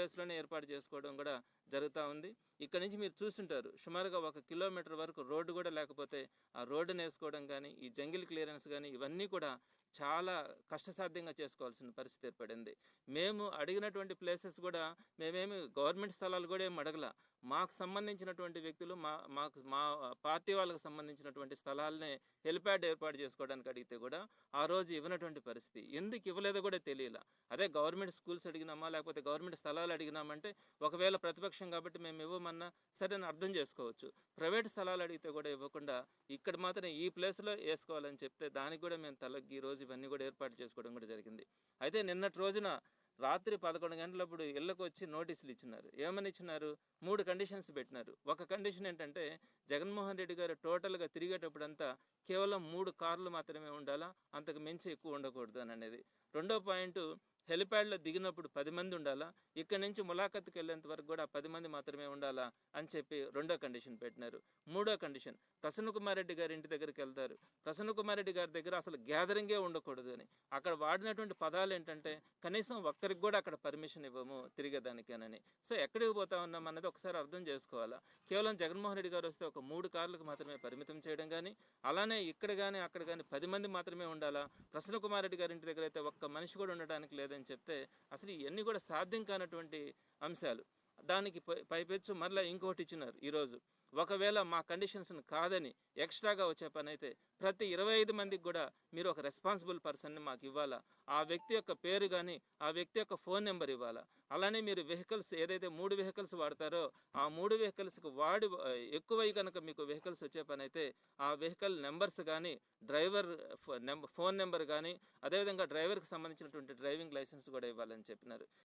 ప్లేస్లోనే ఏర్పాటు చేసుకోవడం కూడా జరుగుతూ ఉంది. ఇక్కడ నుంచి మీరు చూస్తుంటారు సుమారుగా ఒక కిలోమీటర్ వరకు రోడ్డు కూడా లేకపోతే ఆ రోడ్డును వేసుకోవడం కానీ ఈ జంగిల్ క్లియరెన్స్ కానీ ఇవన్నీ కూడా చాలా కష్టసాధ్యంగా చేసుకోవాల్సిన పరిస్థితి ఏర్పడింది. మేము అడిగినటువంటి ప్లేసెస్ కూడా మేమేమి గవర్నమెంట్ స్థలాలు కూడా ఏమి అడగల. మాకు సంబంధించినటువంటి వ్యక్తులు మా మాకు మా పార్టీ వాళ్ళకి సంబంధించినటువంటి స్థలాలనే హెలిప్యాడ్ ఏర్పాటు చేసుకోవడానికి అడిగితే కూడా ఆ రోజు ఇవ్వనటువంటి పరిస్థితి. ఎందుకు ఇవ్వలేదో కూడా తెలియలా. అదే గవర్నమెంట్ స్కూల్స్ అడిగినామా లేకపోతే గవర్నమెంట్ స్థలాలు అడిగినామంటే ఒకవేళ ప్రతిపక్షం కాబట్టి మేము ఇవ్వమన్నా సరే అని అర్థం చేసుకోవచ్చు. ప్రైవేట్ స్థలాలు అడిగితే కూడా ఇవ్వకుండా ఇక్కడ మాత్రం ఈ ప్లేస్లో వేసుకోవాలని చెప్తే దానికి కూడా మేము తలగ్గి ఈ రోజు ఇవన్నీ కూడా ఏర్పాటు చేసుకోవడం కూడా జరిగింది. అయితే నిన్నటి రోజున రాత్రి పదకొండు గంటలప్పుడు ఇళ్ళకు వచ్చి నోటీసులు ఇచ్చినారు ఏమని ఇచ్చినారు మూడు కండిషన్స్ పెట్టినారు. ఒక కండిషన్ ఏంటంటే జగన్మోహన్ రెడ్డి గారు టోటల్గా తిరిగేటప్పుడంతా కేవలం మూడు కార్లు మాత్రమే ఉండాలా? అంతకు మించి ఎక్కువ ఉండకూడదు అని అనేది. రెండో పాయింట్ హెలిప్యాడ్లో దిగినప్పుడు పది మంది ఉండాలా? ఇక్కడ నుంచి ములాఖత్కి వెళ్ళేంత వరకు కూడా పది మంది మాత్రమే ఉండాలా? అని చెప్పి రెండో కండిషన్ పెట్టినారు. మూడో కండిషన్ ప్రసన్న కుమార్ రెడ్డి గారి ఇంటి దగ్గరికి వెళ్తారు. ప్రసన్న కుమార్ రెడ్డి గారి దగ్గర అసలు గ్యాదరింగే ఉండకూడదు అని. అక్కడ వాడినటువంటి పదాలు ఏంటంటే కనీసం ఒక్కరికి కూడా అక్కడ పర్మిషన్ ఇవ్వము తిరిగేదానికేనని. సో ఎక్కడికి పోతా ఉన్నాం అన్నది ఒకసారి అర్థం చేసుకోవాలా? కేవలం జగన్మోహన్ రెడ్డి గారు వస్తే ఒక మూడు కార్లకు మాత్రమే పరిమితం చేయడం కానీ అలానే ఇక్కడ కానీ అక్కడ కానీ పది మంది మాత్రమే ఉండాలా? ప్రసన్న కుమార్ రెడ్డి గారి ఇంటి దగ్గర అయితే ఒక్క మనిషి కూడా ఉండడానికి లేదని చెప్తే అసలు ఇవన్నీ కూడా సాధ్యం కానటువంటి అంశాలు. దానికి పైపెచ్చు మరలా ఇంకోటి ఇచ్చినారు ఈరోజు. ఒకవేళ మా కండిషన్స్ను కాదని ఎక్స్ట్రాగా వచ్చే పని అయితే ప్రతి ఇరవై ఐదు మందికి కూడా మీరు ఒక రెస్పాన్సిబుల్ పర్సన్ని మాకు ఇవ్వాలా? ఆ వ్యక్తి యొక్క పేరు కానీ ఆ వ్యక్తి యొక్క ఫోన్ నెంబర్ ఇవ్వాలా? అలానే మీరు వెహికల్స్ ఏదైతే మూడు వెహికల్స్ వాడతారో ఆ మూడు వెహికల్స్కి వాడి ఎక్కువై కనుక మీకు వెహికల్స్ వచ్చే పని అయితే ఆ వెహికల్ నెంబర్స్ కానీ డ్రైవర్ ఫోన్ నెంబర్ కానీ అదేవిధంగా డ్రైవర్కి సంబంధించినటువంటి డ్రైవింగ్ లైసెన్స్ కూడా ఇవ్వాలని చెప్పినారు.